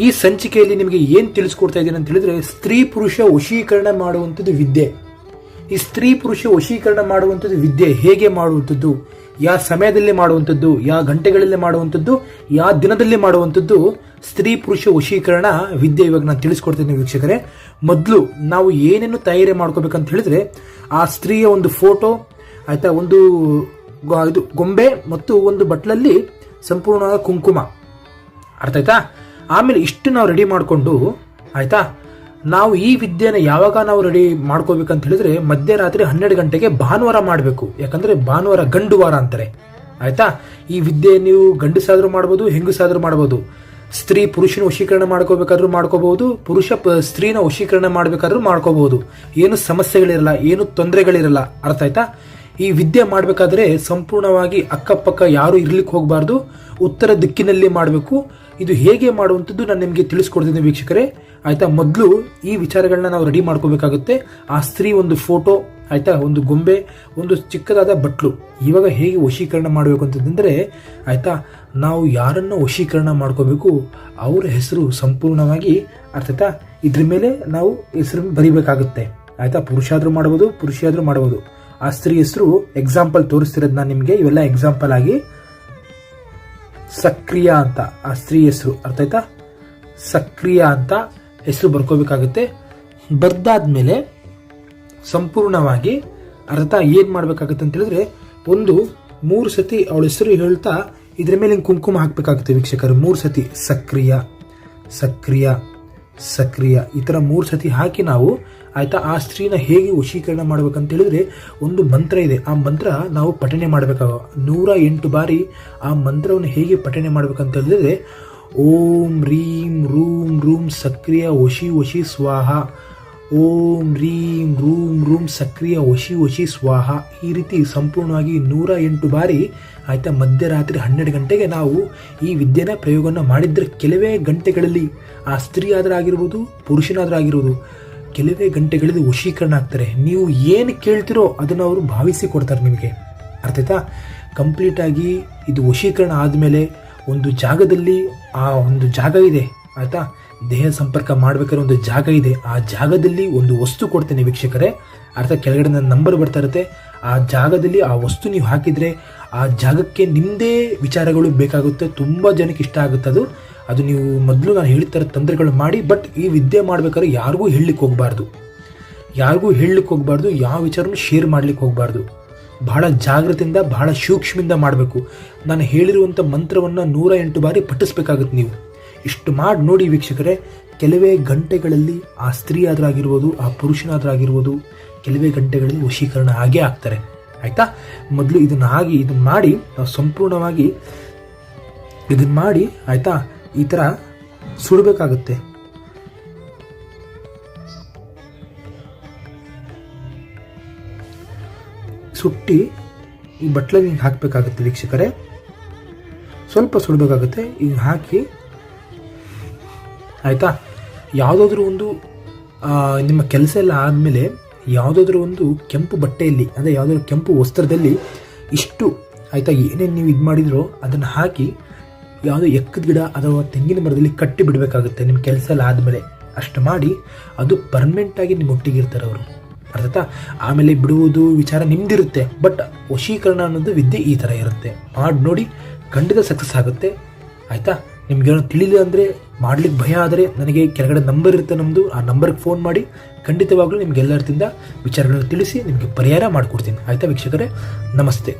ಈ ಸಂಚಿಕೆಯಲ್ಲಿ ನಿಮಗೆ ಏನು ತಿಳಿಸ್ಕೊಡ್ತಾ ಇದ್ದೀನಿ ಅಂತ ಹೇಳಿದ್ರೆ, ಸ್ತ್ರೀ ಪುರುಷ ವಶೀಕರಣ ಮಾಡುವಂಥದ್ದು ವಿದ್ಯೆ. ಈ ಸ್ತ್ರೀ ಪುರುಷ ವಶೀಕರಣ ಮಾಡುವಂಥದ್ದು ವಿದ್ಯೆ ಹೇಗೆ ಮಾಡುವಂಥದ್ದು? ಯಾವ ಸಮಯದಲ್ಲಿ ಮಾಡುವಂಥದ್ದು ಯಾವ ಗಂಟೆಗಳಲ್ಲಿ ಮಾಡುವಂಥದ್ದು ಯಾವ ದಿನದಲ್ಲಿ ಮಾಡುವಂಥದ್ದು ಸ್ತ್ರೀ ಪುರುಷ ವಶೀಕರಣ ವಿದ್ಯೆ ಇವಾಗ ನಾನು ತಿಳಿಸ್ಕೊಡ್ತೀನಿ ವೀಕ್ಷಕರೇ. ಮೊದಲು ನಾವು ಏನೇನು ತಯಾರಿ ಮಾಡ್ಕೋಬೇಕಂತ ಹೇಳಿದ್ರೆ, ಆ ಸ್ತ್ರೀಯ ಒಂದು ಫೋಟೋ, ಆಯ್ತಾ, ಒಂದು ಇದು ಗೊಂಬೆ ಮತ್ತು ಒಂದು ಬಟ್ಲಲ್ಲಿ ಸಂಪೂರ್ಣವಾದ ಕುಂಕುಮ. ಅರ್ಥ ಆಯ್ತಾ? ಆಮೇಲೆ ಇಷ್ಟು ನಾವು ರೆಡಿ ಮಾಡಿಕೊಂಡು, ಆಯಿತಾ? ನಾವು ಈ ವಿದ್ಯೆನ ಯಾವಾಗ ನಾವು ರೆಡಿ ಮಾಡ್ಕೋಬೇಕಂತ ಹೇಳಿದ್ರೆ ಮಧ್ಯರಾತ್ರಿ ಹನ್ನೆರಡು ಗಂಟೆಗೆ ಭಾನುವಾರ ಮಾಡಬೇಕು. ಯಾಕಂದ್ರೆ ಭಾನುವಾರ ಗಂಡು ವಾರ ಅಂತಾರೆ. ಆಯ್ತಾ? ಈ ವಿದ್ಯೆ ನೀವು ಗಂಡಸಾದ್ರೂ ಮಾಡ್ಬೋದು, ಹೆಂಗಸಾದ್ರೂ ಮಾಡ್ಬೋದು. ಸ್ತ್ರೀ ಪುರುಷನ ವಶೀಕರಣ ಮಾಡ್ಕೋಬೇಕಾದ್ರೂ ಮಾಡ್ಕೋಬಹುದು, ಪುರುಷ ಸ್ತ್ರೀನ ವಶೀಕರಣ ಮಾಡ್ಬೇಕಾದ್ರೂ ಮಾಡ್ಕೋಬಹುದು. ಏನು ಸಮಸ್ಯೆಗಳಿರಲ್ಲ, ಏನು ತೊಂದರೆಗಳಿರಲ್ಲ. ಅರ್ಥ ಆಯ್ತಾ? ಈ ವಿದ್ಯೆ ಮಾಡಬೇಕಾದ್ರೆ ಸಂಪೂರ್ಣವಾಗಿ ಅಕ್ಕಪಕ್ಕ ಯಾರು ಇರ್ಲಿಕ್ಕೆ ಹೋಗಬಾರ್ದು. ಉತ್ತರ ದಿಕ್ಕಿನಲ್ಲಿ ಮಾಡಬೇಕು. ಇದು ಹೇಗೆ ಮಾಡುವಂಥದ್ದು ನಾನು ನಿಮಗೆ ತಿಳಿಸ್ಕೊಡ್ತೀನಿ ವೀಕ್ಷಕರೇ. ಆಯ್ತಾ, ಮೊದಲು ಈ ವಿಚಾರಗಳನ್ನ ನಾವು ರೆಡಿ ಮಾಡ್ಕೋಬೇಕಾಗುತ್ತೆ. ಆ ಸ್ತ್ರೀ ಒಂದು ಫೋಟೋ ಆಯ್ತಾ, ಒಂದು ಗೊಂಬೆ, ಒಂದು ಚಿಕ್ಕದಾದ ಬಟ್ಲು. ಇವಾಗ ಹೇಗೆ ವಶೀಕರಣ ಮಾಡಬೇಕು ಅಂತಂದ್ರೆ, ಆಯ್ತಾ, ನಾವು ಯಾರನ್ನ ವಶೀಕರಣ ಮಾಡ್ಕೋಬೇಕು, ಅವರ ಹೆಸರು ಸಂಪೂರ್ಣವಾಗಿ ಅರ್ಥಾಯ್ತಾ ಇದ್ರ ಮೇಲೆ ನಾವು ಹೆಸರು ಬರಿಬೇಕಾಗುತ್ತೆ. ಆಯ್ತಾ ಪುರುಷ ಆದ್ರೂ ಮಾಡ್ಬೋದು, ಪುರುಷಿಯಾದರೂ ಮಾಡ್ಬೋದು. ಆ ಸ್ತ್ರೀ ಹೆಸರು ಎಕ್ಸಾಂಪಲ್ ತೋರಿಸ್ತಿರೋದು ನಾನು ನಿಮಗೆ ಇವೆಲ್ಲ ಎಕ್ಸಾಂಪಲ್ ಆಗಿ ಸಕ್ರಿಯ ಅಂತ, ಆ ಸ್ತ್ರೀ ಹೆಸರು, ಅರ್ಥ ಆಯ್ತಾ? ಸಕ್ರಿಯ ಅಂತ ಹೆಸರು ಬರ್ಕೋಬೇಕಾಗುತ್ತೆ. ಬರ್ದಾದ್ಮೇಲೆ ಸಂಪೂರ್ಣವಾಗಿ ಅರ್ಥ ಏನು ಮಾಡಬೇಕಾಗುತ್ತೆ ಅಂತ ಹೇಳಿದ್ರೆ, ಒಂದು ಮೂರು ಸತಿ ಅವಳ ಹೆಸರು ಹೇಳ್ತಾ ಇದ್ರ ಮೇಲೆ ಕುಂಕುಮ ಹಾಕಬೇಕಾಗುತ್ತೆ ವೀಕ್ಷಕರು. ಮೂರು ಸತಿ ಸಕ್ರಿಯ ಸಕ್ರಿಯ. ಸಕ್ರಿಯ. ಈ ಥರ ಮೂರು ಸತಿ ಹಾಕಿ ನಾವು ಆಯಿತಾ ಆ ಸ್ತ್ರೀನ ಹೇಗೆ ವಶೀಕರಣ ಮಾಡ್ಬೇಕಂತ ಹೇಳಿದ್ರೆ ಒಂದು ಮಂತ್ರ ಇದೆ. ಆ ಮಂತ್ರ ನಾವು ಪಠಣೆ ಮಾಡಬೇಕಾಗ. ನೂರ ಎಂಟು ಬಾರಿ ಆ ಮಂತ್ರವನ್ನು ಹೇಗೆ ಪಠಣೆ ಮಾಡ್ಬೇಕಂತ ಹೇಳಿದ್ರೆ, ಓಂ ರೀಂ ರೂಂ ರೂಂ ಸಕ್ರಿಯ ವಶಿ ವಶಿ ಸ್ವಾಹ. ಓಂ ರೀಂ ರೂಂ ರೂಂ ಸಕ್ರಿಯ ವಶಿ ವಶಿ ಸ್ವಾಹ. ಈ ರೀತಿ ಸಂಪೂರ್ಣವಾಗಿ ನೂರ ಎಂಟು ಬಾರಿ ಆಯಿತಾ ಮಧ್ಯರಾತ್ರಿ ಹನ್ನೆರಡು ಗಂಟೆಗೆ ನಾವು ಈ ವಿದ್ಯೆನ ಪ್ರಯೋಗವನ್ನು ಮಾಡಿದ್ರೆ ಕೆಲವೇ ಗಂಟೆಗಳಲ್ಲಿ ಆ ಸ್ತ್ರೀ ಆಗಿರ್ಬೋದು, ಪುರುಷನಾದರೂ ಆಗಿರ್ಬೋದು, ಕೆಲವೇ ಗಂಟೆಗಳಲ್ಲಿ ವಶೀಕರಣ ಆಗ್ತಾರೆ. ನೀವು ಏನು ಕೇಳ್ತಿರೋ ಅದನ್ನು ಅವರು ಭಾವಿಸಿ ಕೊಡ್ತಾರೆ ನಿಮಗೆ. ಅರ್ಥ ಆಯ್ತಾ ಕಂಪ್ಲೀಟ್ ಆಗಿ ಇದು ವಶೀಕರಣ ಆದಮೇಲೆ ಒಂದು ಜಾಗದಲ್ಲಿ ಆ ಒಂದು ಜಾಗ ಇದೆ ಆಯ್ತಾ? ದೇಹ ಸಂಪರ್ಕ ಮಾಡ್ಬೇಕಾದ್ರೆ ಒಂದು ಜಾಗ ಇದೆ. ಆ ಜಾಗದಲ್ಲಿ ಒಂದು ವಸ್ತು ಕೊಡ್ತೇನೆ ವೀಕ್ಷಕರೇ. ಅರ್ಥ, ಕೆಳಗಡೆ ನನ್ನ ನಂಬರ್ ಬರ್ತಾ ಇರುತ್ತೆ. ಆ ಜಾಗದಲ್ಲಿ ಆ ವಸ್ತು ನೀವು ಹಾಕಿದರೆ ಆ ಜಾಗಕ್ಕೆ ನಿಮ್ಮದೇ ವಿಚಾರಗಳು ಬೇಕಾಗುತ್ತೆ. ತುಂಬ ಜನಕ್ಕೆ ಇಷ್ಟ ಆಗುತ್ತೆ ಅದು. ಅದು ನೀವು ಮೊದಲು ನಾನು ಹೇಳ್ತಾ ತಂತ್ರಗಳು ಮಾಡಿ, ಬಟ್ ಈ ವಿದ್ಯೆ ಮಾಡಬೇಕಾದ್ರೆ ಯಾರಿಗೂ ಹೇಳಲಿಕ್ಕೆ ಹೋಗಬಾರ್ದು. ಯಾರಿಗೂ ಹೇಳಲಿಕ್ಕೆ ಹೋಗಬಾರ್ದು, ಯಾವ ವಿಚಾರನೂ ಶೇರ್ ಮಾಡ್ಲಿಕ್ಕೆ ಹೋಗಬಾರ್ದು. ಬಹಳ ಜಾಗ್ರತೆಯಿಂದ, ಬಹಳ ಸೂಕ್ಷ್ಮದಿಂದ ಮಾಡಬೇಕು. ನಾನು ಹೇಳಿರುವಂಥ ಮಂತ್ರವನ್ನು ನೂರ ಎಂಟು ಬಾರಿ ಪಠಿಸ್ಬೇಕಾಗುತ್ತೆ ನೀವು. ಇಷ್ಟು ಮಾಡಿ ನೋಡಿ ವೀಕ್ಷಕರೇ, ಕೆಲವೇ ಗಂಟೆಗಳಲ್ಲಿ ಆ ಸ್ತ್ರೀ ಆದ್ರಾಗಿರ್ಬೋದು, ಆ ಪುರುಷನಾದ್ರಾಗಿರ್ಬೋದು, ಕೆಲವೇ ಗಂಟೆಗಳಲ್ಲಿ ವಶೀಕರಣ ಆಗೇ ಆಗ್ತಾರೆ. ಆಯ್ತಾ? ಮೊದಲು ಇದನ್ನ ಆಗಿ ಇದನ್ನ ಮಾಡಿ, ನಾವು ಸಂಪೂರ್ಣವಾಗಿ ಇದನ್ನ ಮಾಡಿ, ಆಯ್ತಾ? ಈ ಥರ ಸುಡಬೇಕಾಗುತ್ತೆ. ಸುಟ್ಟಿ ಈ ಬಟ್ಲಲ್ಲಿ ಹಿಂಗೆ ಹಾಕಬೇಕಾಗುತ್ತೆ ವೀಕ್ಷಕರೇ. ಸ್ವಲ್ಪ ಸುಡಬೇಕಾಗುತ್ತೆ, ಈಗ ಹಾಕಿ ಆಯಿತಾ? ಯಾವುದಾದ್ರೂ ಒಂದು ನಿಮ್ಮ ಕೆಲಸ ಎಲ್ಲ ಆದಮೇಲೆ ಯಾವುದಾದ್ರೂ ಒಂದು ಕೆಂಪು ಬಟ್ಟೆಯಲ್ಲಿ, ಅಂದರೆ ಯಾವುದಾದ್ರೂ ಕೆಂಪು ವಸ್ತ್ರದಲ್ಲಿ ಇಷ್ಟು, ಆಯಿತಾ, ಏನೇನು ನೀವು ಇದು ಮಾಡಿದ್ರೋ ಅದನ್ನು ಹಾಕಿ ಯಾವುದೋ ಎಕ್ಕದ ಗಿಡ ಅಥವಾ ತೆಂಗಿನ ಮರದಲ್ಲಿ ಕಟ್ಟಿ ಬಿಡಬೇಕಾಗುತ್ತೆ ನಿಮ್ಮ ಕೆಲಸ ಎಲ್ಲ ಆದಮೇಲೆ. ಅಷ್ಟು ಮಾಡಿ ಅದು ಪರ್ಮನೆಂಟಾಗಿ ನಿಮ್ಮ ಒಟ್ಟಿಗಿರ್ತಾರೆ ಅವರು. ಅರ್ಥಾಯ್ತಾ ಆಮೇಲೆ ಬಿಡುವುದು ವಿಚಾರ ನಿಮ್ಮದಿರುತ್ತೆ ಬಟ್ ವಶೀಕರಣ ಅನ್ನೋದು ವಿದ್ಯೆ ಈ ಥರ ಇರುತ್ತೆ. ಮಾಡಿ ನೋಡಿ, ಖಂಡಿತ ಸಕ್ಸಸ್ ಆಗುತ್ತೆ. ಆಯಿತಾ? ನಿಮ್ಗೇನೋ ತಿಳಿಲಿಲ್ಲ ಅಂದರೆ ಮಾಡ್ಲಿಕ್ಕೆ ಭಯ ಆದರೆ ನನಗೆ ಕೆಳಗಡೆ ನಂಬರ್ ಇರುತ್ತೆ ನಮ್ಮದು ಆ ನಂಬರ್ಗೆ ಫೋನ್ ಮಾಡಿ. ಖಂಡಿತವಾಗ್ಲೂ ನಿಮ್ಗೆಲ್ಲರದಿಂದ ವಿಚಾರಗಳನ್ನು ತಿಳಿಸಿ ನಿಮಗೆ ಪರಿಹಾರ ಮಾಡಿಕೊಡ್ತೀನಿ. ಆಯಿತಾ ವೀಕ್ಷಕರೇ? ನಮಸ್ತೆ.